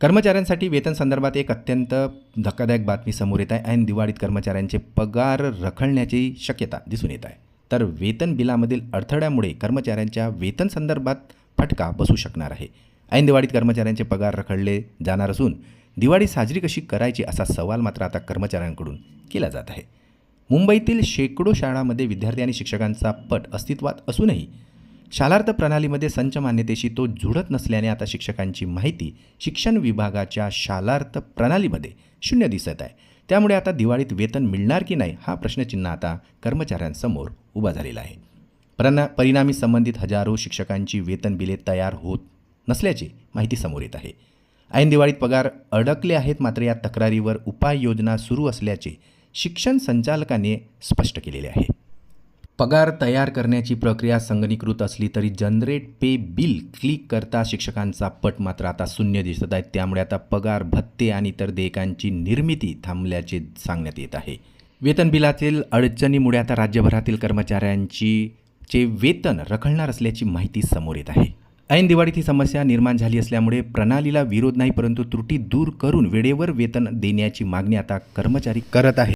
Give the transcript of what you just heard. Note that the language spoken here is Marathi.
कर्मचाऱ्यांसाठी वेतन संदर्भात एक अत्यंत धक्कादायक बातमी समोर येत आहे. ऐन दिवाळीत कर्मचाऱ्यांचे पगार रखडण्याची शक्यता दिसून येत आहे. तर वेतन बिलामधील अडथळ्यामुळे कर्मचाऱ्यांच्या वेतन संदर्भात फटका बसू शकणार आहे. ऐन दिवाळीत कर्मचाऱ्यांचे पगार रखडले जाणार असून दिवाळी साजरी कशी करायची असा सवाल मात्र आता कर्मचाऱ्यांकडून केला जात आहे. मुंबईतील शेकडो शाळांमध्ये विद्यार्थी आणि शिक्षकांचा पट अस्तित्वात असूनही शालार्थ प्रणालीमध्ये संच मान्यतेशी तो जुळत नसल्याने आता शिक्षकांची माहिती शिक्षण विभागाच्या शालार्थ प्रणालीमध्ये शून्य दिसत आहे. त्यामुळे आता दिवाळीत वेतन मिळणार की नाही हा प्रश्नचिन्ह आता कर्मचाऱ्यांसमोर उभा झालेला आहे. परना परिणामी संबंधित हजारो शिक्षकांची वेतन बिले तयार होत नसल्याची माहिती समोर येत आहे. ऐन दिवाळीत पगार अडकले आहेत मात्र या तक्रारीवर उपाययोजना सुरू असल्याचे शिक्षण संचालकाने स्पष्ट केलेले आहे. पगार तयार करण्याची प्रक्रिया संगणीकृत असली तरी जनरेट पे बिल क्लिक करता शिक्षकांचा पट मात्र आता शून्य दिसत आहे. त्यामुळे आता पगार भत्ते आणि इतर देयकांची निर्मिती थांबल्याचे सांगण्यात येत आहे. वेतन बिलातील अडचणीमुळे आता राज्यभरातील कर्मचाऱ्यांची चे वेतन रखडणार असल्याची माहिती समोर येत आहे. ऐन दिवाळीत ही समस्या निर्माण झाली असल्यामुळे प्रणालीला विरोध नाही परंतु त्रुटी दूर करून वेळेवर वेतन देण्याची मागणी आता कर्मचारी करत आहे